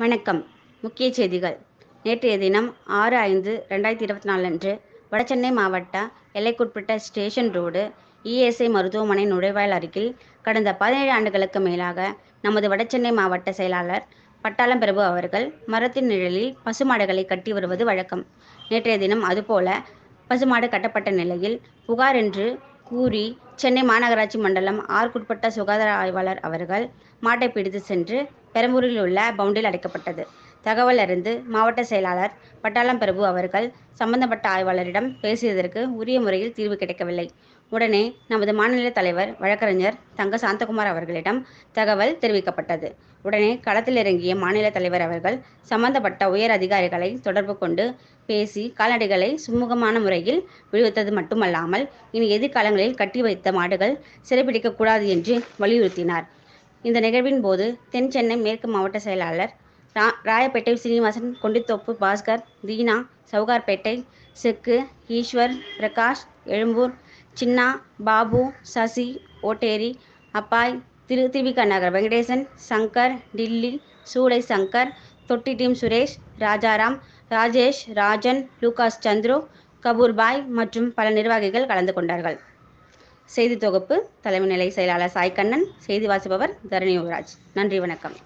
வணக்கம். முக்கிய செய்திகள். நேற்றைய தினம் ஆறு ஐந்து ரெண்டாயிரத்தி இருபத்தி நாலு அன்று வடசென்னை மாவட்ட எல்லைக்குட்பட்ட ஸ்டேஷன் ரோடு இஎஸ்ஐ மருத்துவமனை நுழைவாயில் அருகில் கடந்த பதினேழு ஆண்டுகளுக்கு மேலாக நமது வடசென்னை மாவட்ட செயலாளர் பட்டாளம் பிரபு அவர்கள் மரத்தின் நிழலில் பசுமாடுகளை கட்டி வருவது வழக்கம். நேற்றைய தினம் அதுபோல பசுமாடு கட்டப்பட்ட நிலையில் புகார் என்று கூறி சென்னை மாநகராட்சி மண்டலம் ஆறுக்குட்பட்ட சுகாதார ஆய்வாளர் அவர்கள் மாட்டை பிடித்து சென்று பெரம்பூரில் உள்ள பவுண்டில் அடைக்கப்பட்டது. தகவல் அறிந்து மாவட்ட செயலாளர் பட்டாளம் பிரபு அவர்கள் சம்பந்தப்பட்ட ஆய்வாளரிடம் பேசியதற்கு உரிய முறையில் தீர்வு கிடைக்கவில்லை. உடனே நமது மாநில தலைவர் வழக்கறிஞர் தங்க சாந்தகுமார் அவர்களிடம் தகவல் தெரிவிக்கப்பட்டது. உடனே களத்தில் இறங்கிய மாநில தலைவர் அவர்கள் சம்பந்தப்பட்ட உயர் அதிகாரிகளை தொடர்பு கொண்டு பேசி கால்நடைகளை சுமூகமான முறையில் விடுவித்தது மட்டுமல்லாமல் இனி எதிர்காலங்களில் கட்டி வைத்த மாடுகள் சிறைபிடிக்கக்கூடாது என்று வலியுறுத்தினார். இந்த நிகழ்வின் போது தென் சென்னை மேற்கு மாவட்ட செயலாளர் ரா ராயப்பேட்டை சீனிவாசன் கொண்டித்தோப்பு பாஸ்கர் தீனா சவுகார்பேட்டை செக்கு ஈஸ்வர் பிரகாஷ் எழும்பூர் சின்னா பாபு சசி ஓட்டேரி அப்பாய் திரு திருவிக நகர். வெங்கடேசன் சங்கர் டில்லி சூளை சங்கர் தொட்டி டீம் சுரேஷ் ராஜாராம் ராஜேஷ் ராஜன் லூகாஸ் சந்துரு கபூர்பாய் மற்றும் பல நிர்வாகிகள் கலந்து கொண்டார்கள். செய்தி தொகுப்பு தலைமை நிலை செயலாளர் சாய்கண்ணன் செய்தி வாசிப்பவர் தரணி யுவராஜ். நன்றி வணக்கம்.